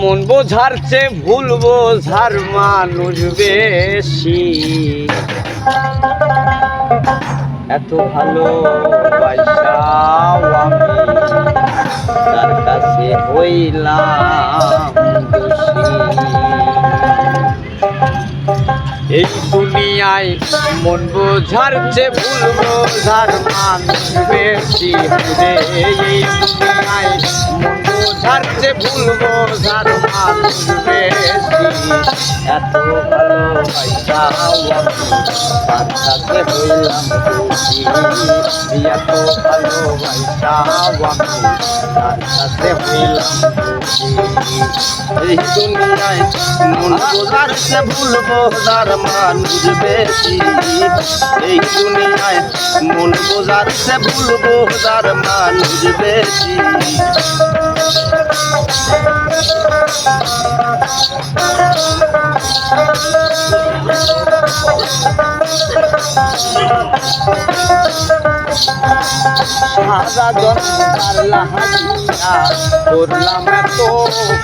মন বোঝার চেয়ে ভুল বোঝার মানুষ বেশি। এত ভালো তার কাছে হইলাম এই দুনিয়ায় মন বোঝার চেয়ে ভুল বোঝার মানুষ বেশি। এই দুনিয়ায় মন বোঝার চেয়ে ভুল বোঝার মানুষ বেশি এত ভালো পয়সাও আমি তার কাছে হইলাম খুশি এত ভালো পয়সাও আমি তার কাছে হইলাম এই দুনিয়ায় মন বোঝার সে ভুল বোঝার মানুষ বেশি। এই দুনিয়ায় মন বোঝার সে ভুল বোঝার মানুষ বেশি। সারা জন্মার লাহাজিয়া করলাম এত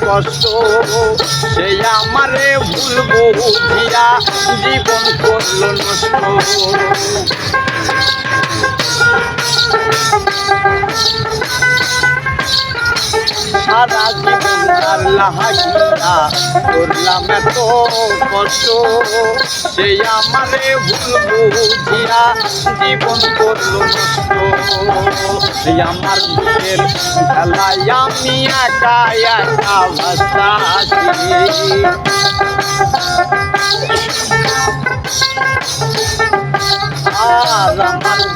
কষ্ট সে আমারে ভুলবো বুঝিয়া জীবন করল নষ্ট সারা জীবন তার লাহাজিয়া করলাম এত কষ্ট সেই আমারে ভুলবো বুঝিয়া জীবন করল নষ্ট আমার বুকের খেলায় আমি একা একা ভাসাছি আর আমার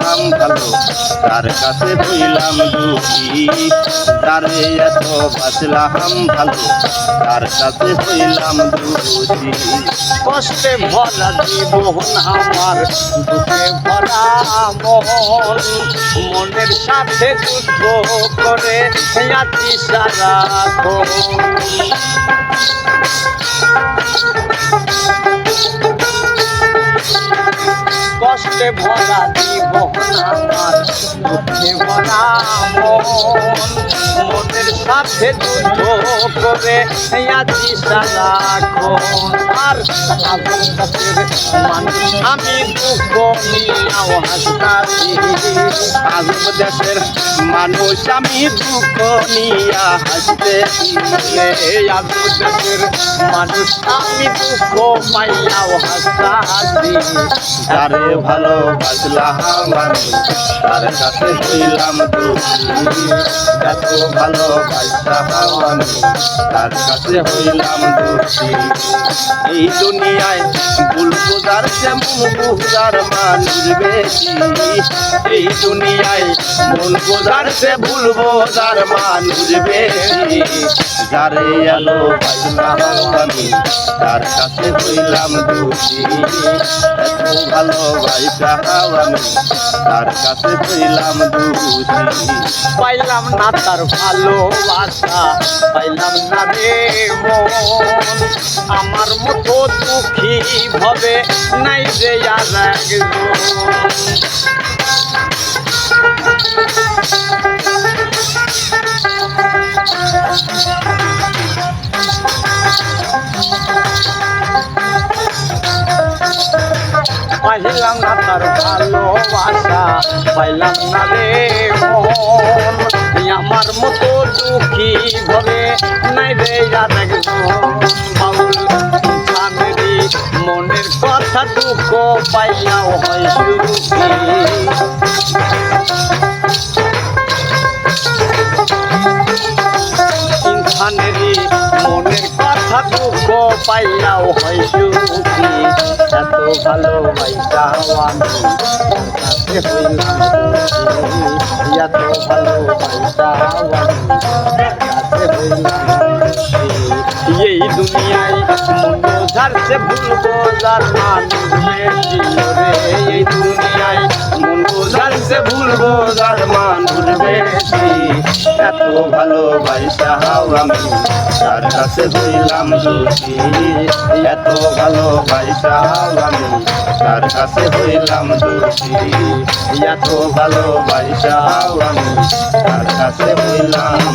হাম ভালো তার কাছে হইলাম দোষী তারে এত হাম ভালো। তার কাছে হইলাম দোষী কষ্টে ভরা জীবন আমার, দুঃখে ভরা মন। মনের সাথে যুদ্ধ করে আছি সারাক্ষণ কষ্টে ভরা জীবন সাথে করে আছি সারাক্ষণ আর মানুষ আমি দুঃখ নিয়াও হাসতাছি আজব দেশের মানুষ আমি দুঃখ নিয়া হাসতে এই দেশের মানুষ আমি দুঃখ পাইয়াও হাসতাছি তারে ভালোবাসলা আমি, তার কাছে ভালোবাসা তার কাছে হইলাম দোষী এই দুনিয়ায় ভুল বোঝার বুঝার মানুষ বেশি এই দুনিয়ায় ভুল বোঝার সে ভুল বোঝার মানুষ বেশি যারে আলো পাইলা আমি তার কাছে হইলাম দোষী এত ভালোবাসা। আমি তার কাছে হইলাম দোষী পাইলাম না তার ভালোবাসা পাইলাম না রে মন। আমার মতো দুঃখী ভবে নাই যে আর পাইলাম না তার ভালোবাসা, পাইলাম না রে মন। আমার মতো দুঃখী ভবে নাই আর একজন বাউল স্বামীরই মনের কথা দুঃখ পাইয়াও হয় সুখী মনের কথা দুঃখ পাইয়াও হয় সুখী এত ভালোবাসা আমি তাকে ভুল বোঝার মানুষ সে ভুলবো যার মান ভুলবে এত ভালোবাসা আমি, তার কাছে হইলাম দোষী এত ভালোবাসা আমি, তার কাছে হইলাম দোষী এত ভালোবাসা আমি, তার কাছে হইলাম।